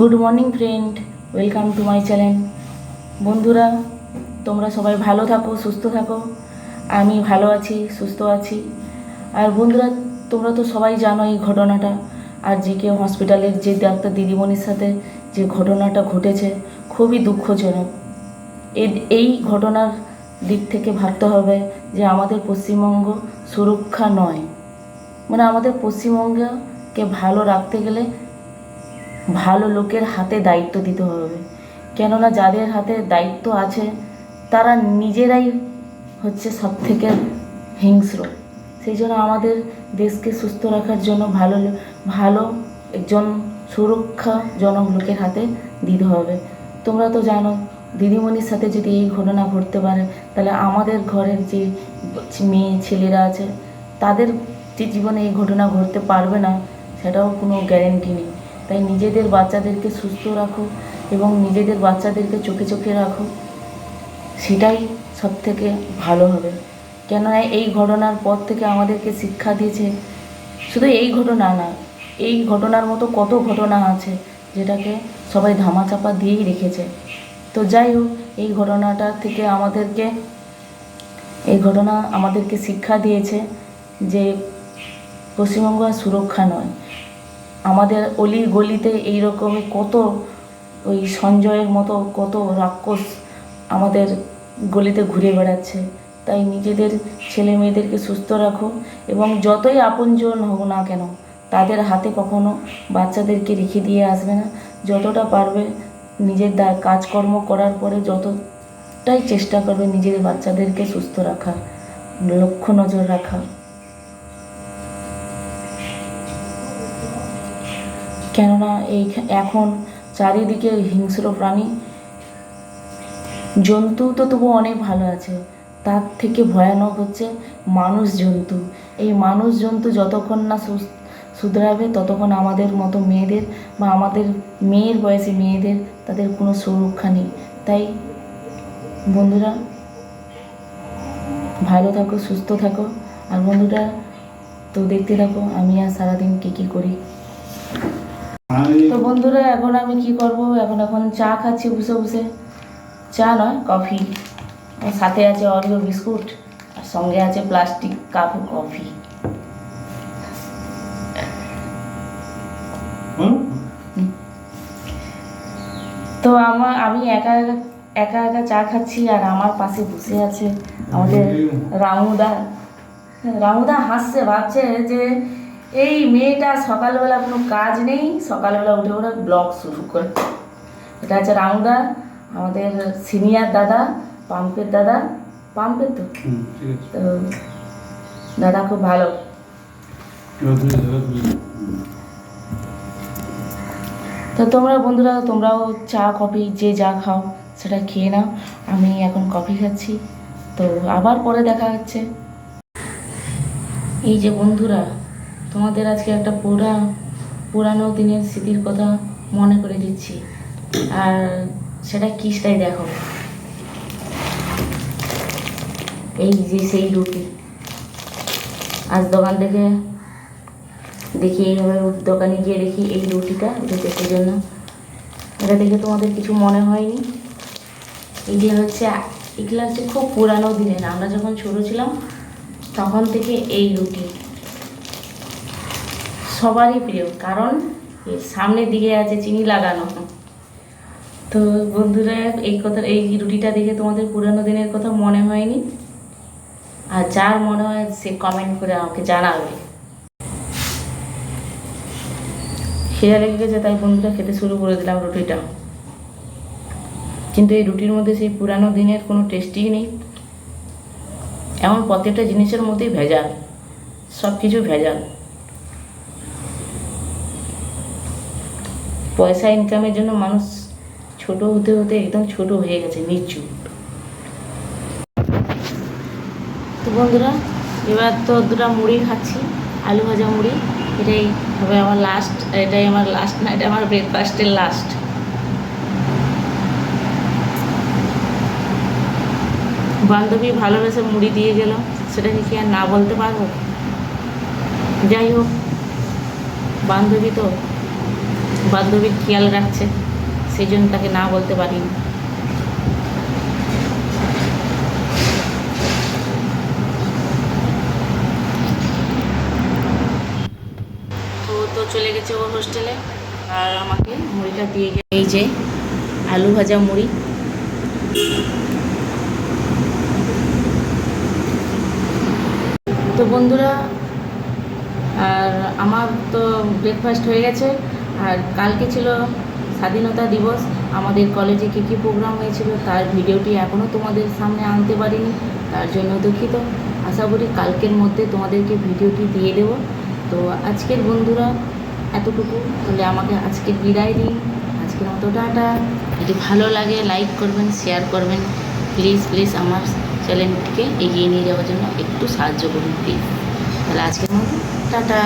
Good morning friend, welcome to my channel. বন্ধুরা, তোমরা সবাই ভালো থাকো, সুস্থ থাকো। আমি ভালো আছি, সুস্থ আছি। আর বন্ধুরা, তোমরা তো সবাই জানো এই ঘটনাটা। আর যে কেউ হসপিটালের যে ডাক্তার দিদিমণির সাথে যে ঘটনাটা ঘটেছে, খুবই দুঃখজনক। এই এই ঘটনার দিক থেকে ভাবতে হবে যে আমাদের পশ্চিমবঙ্গ সুরক্ষা নয়। মানে আমাদের পশ্চিমবঙ্গকে ভালো রাখতে গেলে ভালো লোকের হাতে দায়িত্ব দিতে হবে। কেননা যাদের হাতে দায়িত্ব আছে, তারা নিজেরাই হচ্ছে সব থেকে হিংস্র। সেই জন্য আমাদের দেশকে সুস্থ রাখার জন্য ভালো ভালো একজন সুরক্ষাজনক লোকের হাতে দিতে হবে। তোমরা তো জানো, দিদিমণির সাথে যদি এই ঘটনা ঘটতে পারে, তাহলে আমাদের ঘরের যে মেয়ে ছেলেরা আছে, তাদের যে জীবনে এই ঘটনা ঘটতে পারবে না, সেটাও কোনো গ্যারেন্টি নেই। তাই নিজেদের বাচ্চাদেরকে সুস্থ রাখো এবং নিজেদের বাচ্চাদেরকে চোখে চোখে রাখো। সেটাই সব থেকে ভালো হবে। কেননা এই ঘটনার পর থেকে আমাদেরকে শিক্ষা দিয়েছে, শুধু এই ঘটনা না, এই ঘটনার মতো কত ঘটনা আছে যেটাকে সবাই ধামাচাপা দিয়েই রেখেছে। তো যাই হোক, এই ঘটনাটা থেকে আমাদেরকে, এই ঘটনা আমাদেরকে শিক্ষা দিয়েছে যে পশ্চিমবঙ্গ আর সুরক্ষা নয়। আমাদের অলি গলিতে এইরকমই কত ওই সঞ্জয়ের মতো কত রাক্ষস আমাদের গলিতে ঘুরে বেড়াচ্ছে। তাই নিজেদের ছেলে মেয়েদেরকে সুস্থ রাখো এবং যতই আপনজন হোক না কেন, তাদের হাতে কখনো বাচ্চাদেরকে রেখে দিয়ে আসবে না। যতটা পারবে নিজের কাজকর্ম করার পরে যতটাই চেষ্টা করবে নিজের বাচ্চাদেরকে সুস্থ রাখা লক্ষ্য নজর রাখা কেননা এই এখন চারিদিকে হিংস্র প্রাণী। জন্তু তো তবু অনেক ভালো আছে। তার থেকে ভয়ানক হচ্ছে মানুষ জন্তু। এই মানুষ জন্তু যতক্ষণ না শুধরাবে, ততক্ষণ আমাদের মতো মেয়েদের বা আমাদের মেয়ের বয়সী মেয়েদের তাদের কোনো সুরক্ষা নেই। তাই বন্ধুরা, ভালো থাকো, সুস্থ থাকো। আর বন্ধুরা, তো দেখতে থাকো, আমি আর সারাদিন কী কী করি। তো বন্ধুরা এখন আমি কি করব? এখন এখন চা খাচ্ছি বসে বসে। চা নয় কফি। সাথে আছে অরিও বিস্কুট আর সঙ্গে আছে প্লাস্টিক কাপ কফি তো আমার আমি একা একা একা একা চা খাচ্ছি আর আমার পাশে বসে আছে আমাদের রামুদা। রামুদা হাসছে ভাবছে যে এই মেয়েটা সকালবেলা কোনো কাজ নেই সকালবেলা উঠে ওরা ব্লগ শুরু করে। এটা হচ্ছে রামুদা আমাদের সিনিয়র দাদা পাম্পের দাদা। পাম্পের তো? তো দাদা খুব ভালো। তো তোমরা বন্ধুরা তোমরাও চা কফি যে যা খাও সেটা খেয়ে নাও। আমি এখন কফি খাচ্ছি। তো আবার পরে দেখা হচ্ছে। এই যে বন্ধুরা তোমাদের আজকে একটা পুরা, পুরানো দিনের স্মৃতির কথা মনে করে দিচ্ছি। আর সেটা কি সেটাই দেখো? এই যে সেই রুটি। আজ দোকান থেকে দেখি এইভাবে দোকানে গিয়ে দেখি এই রুটিটা দেখে জন্য। এটা দেখে তোমাদের কিছু মনে হয়নি? এগুলো হচ্ছে এগুলো হচ্ছে খুব পুরানো দিনের। আমরা যখন ছোটো ছিলাম, তখন থেকে এই রুটি। সবারই প্রিয়, কারণ সামনের দিকে আছে চিনি লাগানো। তো বন্ধুরা, এই কথা, এই রুটিটা দেখে তোমাদের পুরানো দিনের কথা মনে হয়নি? আর যার মনে হয় সে কমেন্ট করে আমাকে জানাবে। খিদে লেগে গেছে তাই বন্ধুরা খেতে শুরু করে দিলাম রুটিটা। কিন্তু এই রুটির মধ্যে সেই পুরানো দিনের কোনো টেস্টই নেই। এমন প্রত্যেকটা জিনিসের মধ্যেই ভেজাল সব কিছু ভেজাল। পয়সা ইনকামের জন্য মানুষ ছোট হতে হতে একদম ছোট হয়ে গেছে নিচু তো বন্ধুরা, এবার তো দুটা মুড়ি খাচ্ছি, আলু ভাজা মুড়ি। এটাই হবে আমার লাস্ট এটাই আমার লাস্ট না, এটা আমার ব্রেকফাস্টের লাস্ট বান্ধবী ভালোবেসে মুড়ি দিয়ে গেল, সেটাকে কি আর না বলতে পারব? যাই হোক, বান্ধবী তো বান্ধবীর খেয়াল রাখছে, সেই জন্য তাকে না বলতে পারিনি। চলে গেছে ওর হোস্টেলে, আর আমাকে মুড়িটা দিয়ে গেছে। এই যে আলু ভাজা মুড়ি। তো বন্ধুরা, আর আমার তো ব্রেকফাস্ট হয়ে গেছে। আর কালকে ছিল স্বাধীনতা দিবস। আমাদের কলেজে কী কী প্রোগ্রাম হয়েছিল তার ভিডিওটি এখনও তোমাদের সামনে আনতে পারিনি, তার জন্য দুঃখিত। আশা করি কালকের মধ্যে তোমাদেরকে ভিডিওটি দিয়ে দেব। তো আজকের বন্ধুরা, এতটুকু। তাহলে আমাকে আজকে বিদায় দিন আজকের মতো টাটা। যদি ভালো লাগে লাইক করবেন শেয়ার করবেন। প্লিজ প্লিজ আমার চ্যানেলটিকে এগিয়ে নিয়ে যাওয়ার জন্য একটু সাহায্য করুন প্লিজ তাহলে আজকের মতো, টাটা।